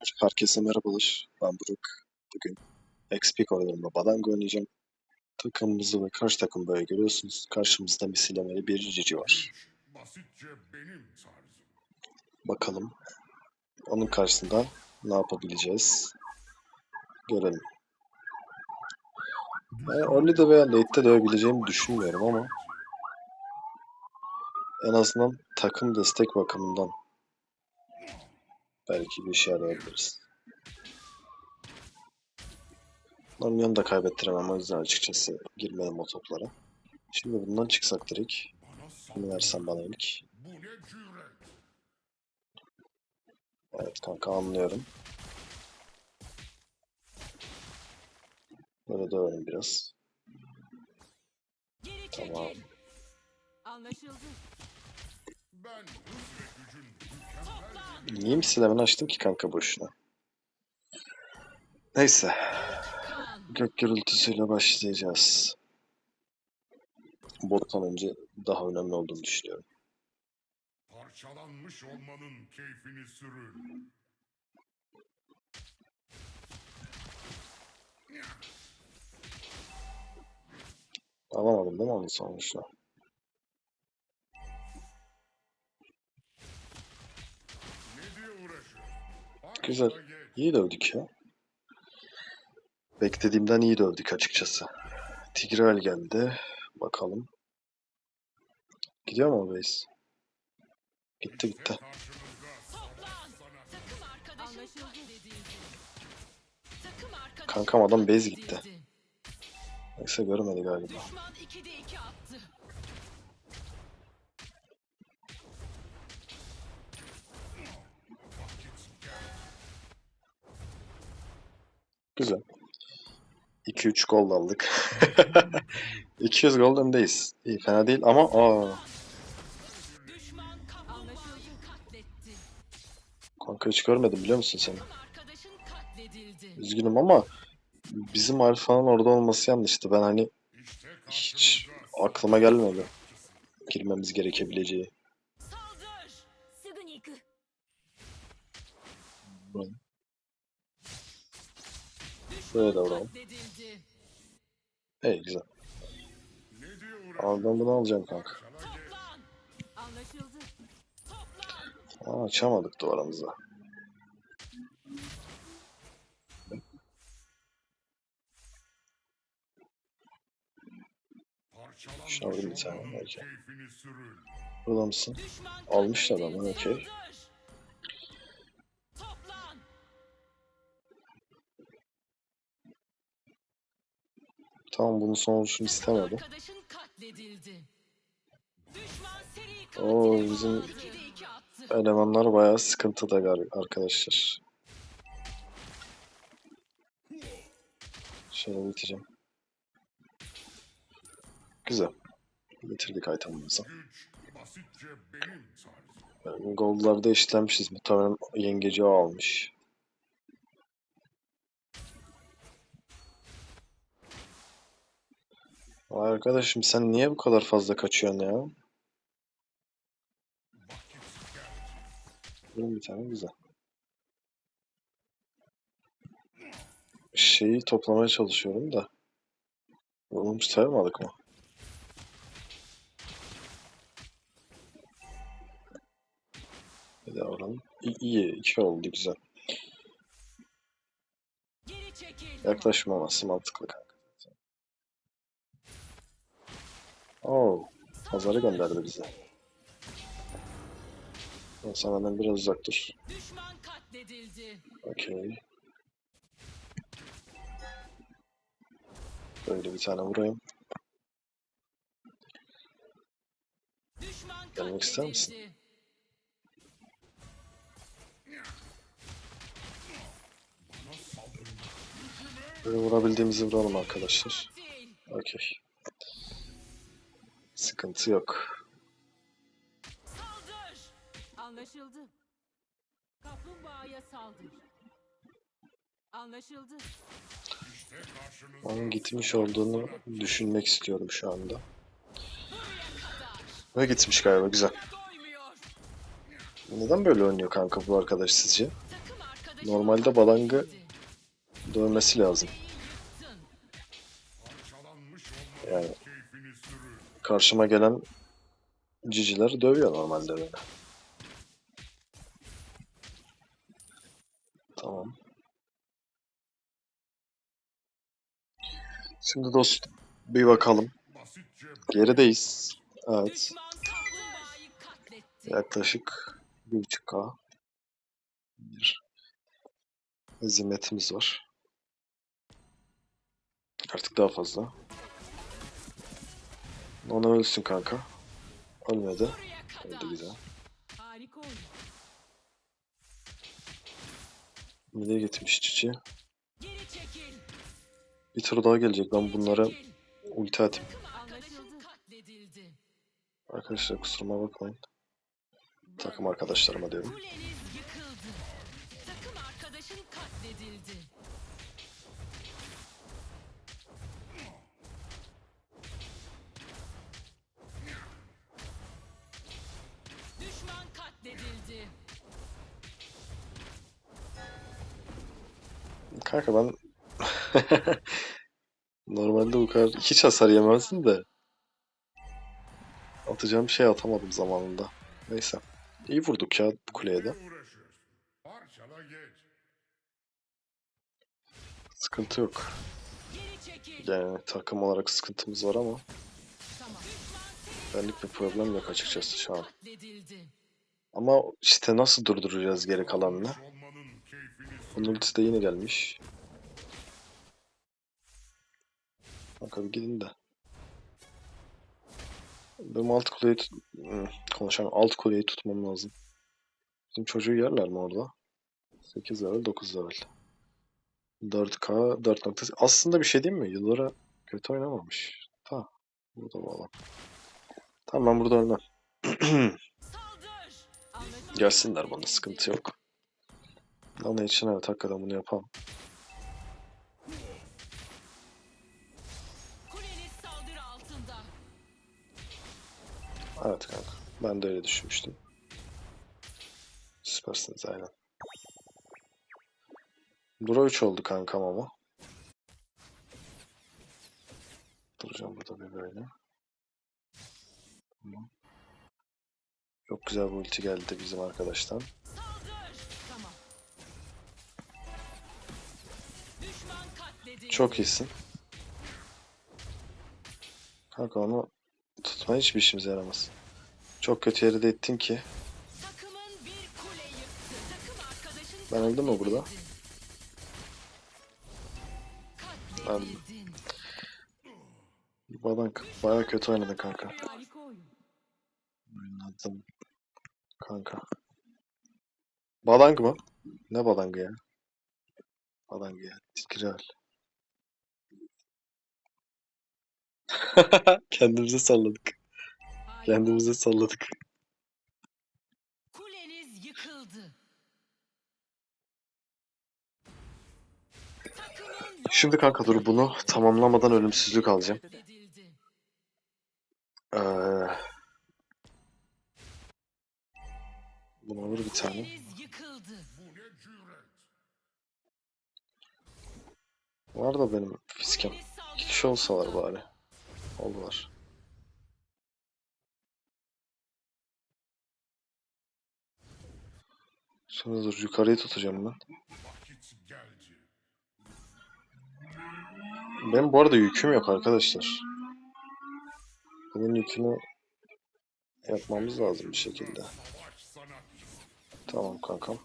Herkese merhabalar. Ben Buruk. Bugün XP koridorunda Badanga oynayacağım. Takımımızı ve karşı takım böyle görüyorsunuz. Karşımızda misilemeli bir Cici var. Bakalım onun karşısında ne yapabileceğiz? Görelim. Ben early'de veya late'de dövebileceğimi düşünmüyorum ama en azından takım destek bakımından belki bir işe yarayabiliriz. Onların yanını da kaybettiremem o yüzden açıkçası girmedim o toplara. Şimdi bundan çıksak direkt. Bunu versen bana ilk. Evet kanka anlıyorum. Böyle dövelim biraz. Tamam. Anlaşıldı. Niye misilemeni açtım ki kanka boşuna? Neyse. Gök gürültüsüyle başlayacağız. Bottan önce daha önemli olduğunu düşünüyorum. parçalanmış olmanın keyfini sürün. Alamadım değil mi onun sonuçta? Güzel. İyi dövdük ya. Beklediğimden iyi dövdük açıkçası. Tigreal geldi. Bakalım. Gidiyor mu base? Gitti gitti. Kankam adam base gitti. Neyse görmedi galiba. Düşman 2'de 2 attı. Vakit geldi. Güzel. 2-3 gol aldık. 200 gol öndeyiz. İyi fena değil ama aa, kanka hiç görmedim biliyor musun seni? Üzgünüm ama bizim Alfa'nın orada olması yanlıştı. Ben hani hiç aklıma gelmedi girmemiz gerekebileceği. Saldır. Şöyle de vuralım. Güzel. Abi ben bunu alacağım kanka. Aa, açamadık duvarımızı. Şurada bir tane alacağım. Burada mısın? Almış adamı okey. Tamam bunun. Düşman seri Oo, katile bizim- bağladı. 2'de 2 attı. Elemanlar bayağı sıkıntıda gar- arkadaşlar. Şöyle biteceğim. Güzel. Bitirdik tarzım. Yani Gold'larda işlemişiz. Muhtemelen yengeci o almış. Vay arkadaşım sen niye bu kadar fazla kaçıyorsun ya? Benim bir tane güzel. Şeyi toplamaya çalışıyorum da. Bunu sayamadık mı? Bir daha vuralım. İyi, iyi. iki oldu güzel. Yaklaşmaması mantıklı kanka. Oo, pazarı gönderdi bize. Sen benden biraz uzak dur. Düşman katledildi. Okey. Böyle bir tane vurayım. Düşman Gelmek ister misin? katledildi. Böyle vurabildiğimizi vuralım arkadaşlar. Katil. Okey. Sıkıntı yok. Saldır. Anlaşıldı. Kaplumbağaya saldır. Anlaşıldı. Onun gitmiş olduğunu düşünmek istiyorum şu anda. Ve gitmiş galiba güzel. Neden böyle oynuyor kanka bu arkadaş sizce? Normalde balangı dövmesi lazım. Karşıma gelen ciciler dövüyor normalde böyle. Tamam. Şimdi dostum bir bakalım. Gerideyiz. Evet. Yaklaşık 1.5K bir hezimetimiz var. Artık daha fazla. Ona ölsün kanka. Ölmedi. Öldü güzel. Mide gitmiş çiçi. Bir tur daha gelecek. Ben bunlara ulti atayım. Arkadaşlar kusuruma bakmayın. Takım arkadaşlarıma diyorum. Kanka ben normalde bu kadar hiç hasar yemezdim de atacağım şey atamadım zamanında. Neyse. İyi vurduk ya bu kuleye de. Sıkıntı yok. Yani takım olarak sıkıntımız var ama benlik bir problem yok açıkçası şu an. Ama işte nasıl durduracağız geri kalanını? Bunun ultisi de yine gelmiş. Kanka bir gidin de. Benim alt kuleyi tut... Konuşamam. Alt kuleyi tutmam lazım. Bizim çocuğu yerler mi orada? 8 level 9 level. 4K 4 noktası. Aslında bir şey diyeyim mi? Yıllara kötü oynamamış. Ta. Burada bu adam. Tamam ben burada ölmem. Gelsinler bana sıkıntı yok. Ana için evet hakikaten bunu yapalım. Evet kanka. Ben de öyle düşünmüştüm. Süpersiniz aynen. Dura 3 oldu kankam ama. Duracağım burada bir böyle. Tamam. Çok güzel bir ulti geldi bizim arkadaştan. Çok iyisin. Kanka onu tutma hiçbir işimize yaramaz. Çok kötü yere de ettin ki. Ben öldüm mü burada? Katledildin. Badan baya kötü oynadı kanka. Oynadım. Kanka. Badang mı? Ne badangı ya? Badangı ya. Tikral. Kendimize salladık. Kendimize salladık. Kuleniz yıkıldı. Şimdi kanka dur bunu tamamlamadan ölümsüzlük alacağım. Ee, bunu alır bir tane. Var da benim fiskem. Kişi olsalar bari. Oldular. Şimdi dur yukarıyı tutacağım ben. Benim bu arada yüküm yok arkadaşlar. Bunun yükünü yapmamız lazım bir şekilde. Tamam kankam.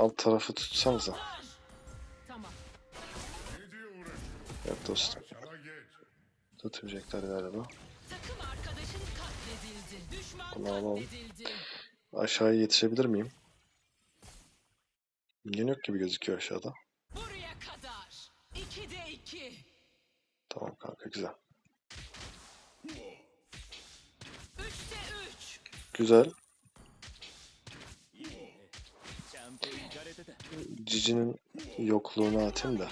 Alt tarafı tutsanıza. Yok dostum. Tutmayacaklar galiba. Bunu alalım. Aşağıya yetişebilir miyim? Yine yok gibi gözüküyor aşağıda. Buraya kadar. İkide iki. Tamam kanka güzel. Üçte üç. Güzel. Cici'nin yokluğunu atayım da.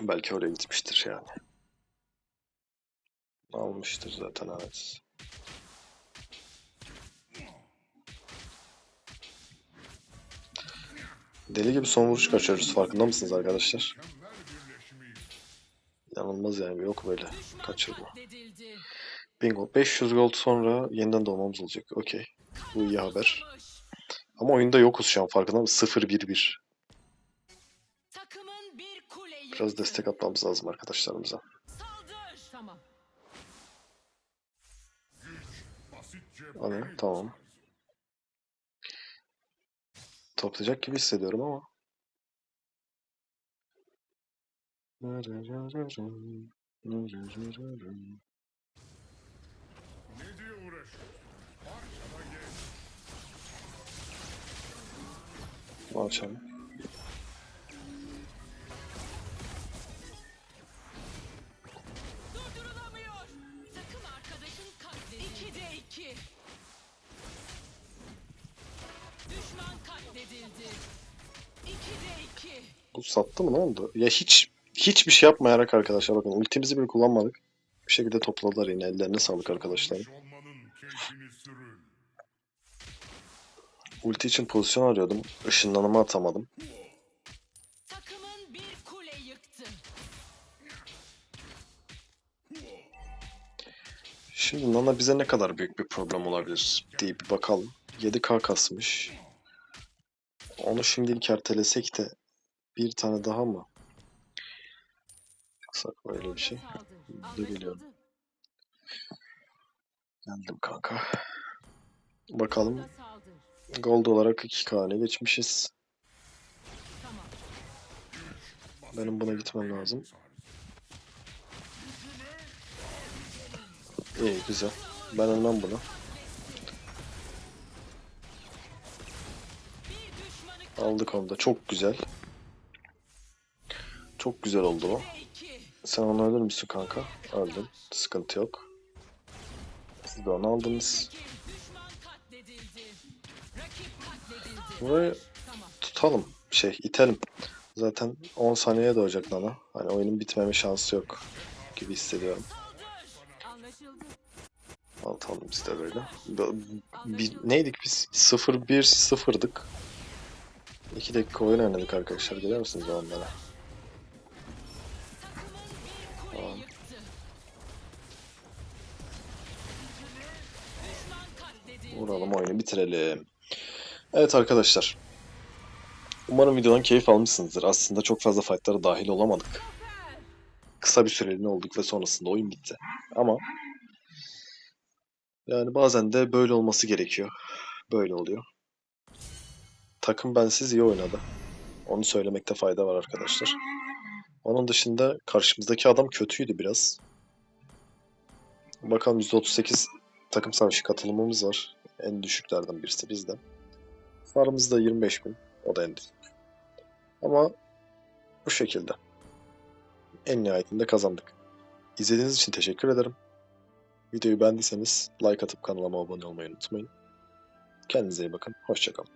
Belki öyle gitmiştir yani. Almıştır zaten evet. Deli gibi son vuruş kaçıyoruz. Farkında mısınız arkadaşlar? Yanılmaz yani. Yok böyle kaçırma. Bingo. 500 gold sonra yeniden doğmamız olacak. Okey. Bu iyi haber. Ama oyunda yokuz şu an farkında mısın? 0-1-1. Takımın bir kule yıktı. Biraz destek atmamız lazım arkadaşlarımıza. Saldır. Tamam. Basitçe Hani, tamam. Toplayacak gibi hissediyorum ama. Ne diye uğraşıyorsun? 2. Bu sattı mı ne oldu? Ya hiç hiçbir şey yapmayarak arkadaşlar bakın ultimizi bile kullanmadık. Bir şekilde topladılar yine ellerine sağlık arkadaşlar. Olmuş olmanın keyfini sürün. Ulti için pozisyon arıyordum. Işınlanımı atamadım. Şimdi Nana bize ne kadar büyük bir problem olabilir diye bir bakalım. 7k kasmış. Onu şimdilik ertelesek de bir tane daha mı? Yapsak böyle bir şey. De geliyorum. Geldim kanka. Bakalım. Gold olarak 2k'ne geçmişiz. Tamam. Benim buna gitmem lazım. İyi güzel. Ben ölmem düşmanı Aldık onu da. Çok güzel. Çok güzel oldu o. katledildi. 2. Sen onu ölür müsün kanka? Öldün. Sıkıntı yok. Siz de onu aldınız. Burayı tutalım. Şey itelim. Zaten 10 saniyeye doğacak Nana. Hani oyunun bitmeme şansı yok gibi hissediyorum. Atalım biz de böyle. B- bi- neydik biz? 0-1-0'dık. 2 dakika oyun oynadık arkadaşlar. Musunuz o onlara? Bir Tamam. Vuralım oyunu bitirelim. Evet arkadaşlar. Umarım videodan keyif almışsınızdır. Aslında çok fazla fightlara dahil olamadık. Kısa bir süreliğine olduk ve sonrasında oyun bitti. Ama yani bazen de böyle olması gerekiyor. Böyle oluyor. Takım bensiz iyi oynadı. Onu söylemekte fayda var arkadaşlar. Onun dışında karşımızdaki adam kötüydü biraz. Bakalım %38 takım savaşı katılımımız var. En düşüklerden birisi bizde. Farmımız da 25 bin. O da en düşük. Ama bu şekilde. En nihayetinde kazandık. İzlediğiniz için teşekkür ederim. Videoyu beğendiyseniz like atıp kanalıma abone olmayı unutmayın. Kendinize iyi bakın. Hoşçakalın.